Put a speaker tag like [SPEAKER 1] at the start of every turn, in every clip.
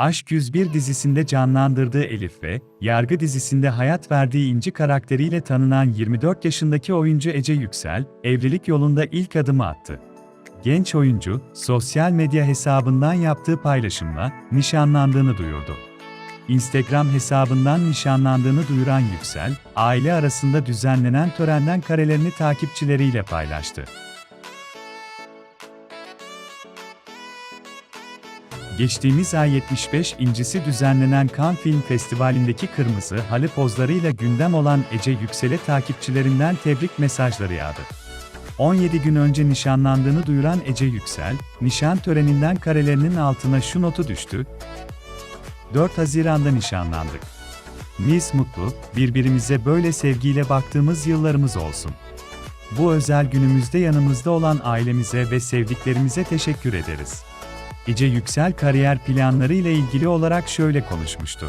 [SPEAKER 1] Aşk 101 dizisinde canlandırdığı Elif ve Yargı dizisinde hayat verdiği İnci karakteriyle tanınan 24 yaşındaki oyuncu Ece Yüksel, evlilik yolunda ilk adımı attı. Genç oyuncu, sosyal medya hesabından yaptığı paylaşımla nişanlandığını duyurdu. Instagram hesabından nişanlandığını duyuran Yüksel, aile arasında düzenlenen törenden karelerini takipçileriyle paylaştı. Geçtiğimiz ay 75 incisi düzenlenen Cannes Film Festivali'ndeki kırmızı halı pozlarıyla gündem olan Ece Yüksel'e takipçilerinden tebrik mesajları yağdı. 17 gün önce nişanlandığını duyuran Ece Yüksel, nişan töreninden karelerinin altına şu notu düştü. 4 Haziran'da nişanlandık. Mis mutlu, birbirimize böyle sevgiyle baktığımız yıllarımız olsun. Bu özel günümüzde yanımızda olan ailemize ve sevdiklerimize teşekkür ederiz. Ece Yüksel kariyer planları ile ilgili olarak şöyle konuşmuştu.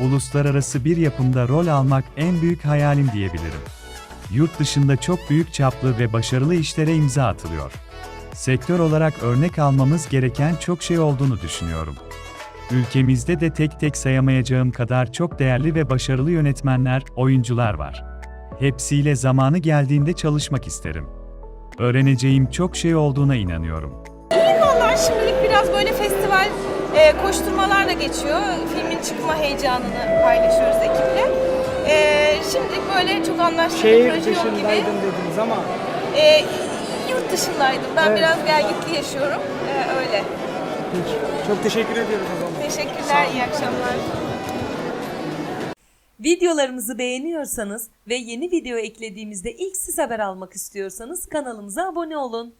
[SPEAKER 1] Uluslararası bir yapımda rol almak en büyük hayalim diyebilirim. Yurt dışında çok büyük çaplı ve başarılı işlere imza atılıyor. Sektör olarak örnek almamız gereken çok şey olduğunu düşünüyorum. Ülkemizde de tek tek sayamayacağım kadar çok değerli ve başarılı yönetmenler, oyuncular var. Hepsiyle zamanı geldiğinde çalışmak isterim. Öğreneceğim çok şey olduğuna inanıyorum.
[SPEAKER 2] Şimdilik biraz böyle festival e, koşturmalarla geçiyor. Filmin çıkma heyecanını paylaşıyoruz ekiple. E, şimdilik böyle çok anlaştığı bir
[SPEAKER 3] Şehir
[SPEAKER 2] proje yok gibi.
[SPEAKER 3] dışındaydım dediniz ama
[SPEAKER 2] E, yurt dışındaydım. Ben
[SPEAKER 3] Evet.
[SPEAKER 2] biraz gelgitli yaşıyorum. E, öyle.
[SPEAKER 3] peki. Çok teşekkür ediyoruz o zaman.
[SPEAKER 2] Teşekkürler, iyi akşamlar.
[SPEAKER 4] Videolarımızı beğeniyorsanız ve yeni video eklediğimizde ilk siz haber almak istiyorsanız kanalımıza abone olun.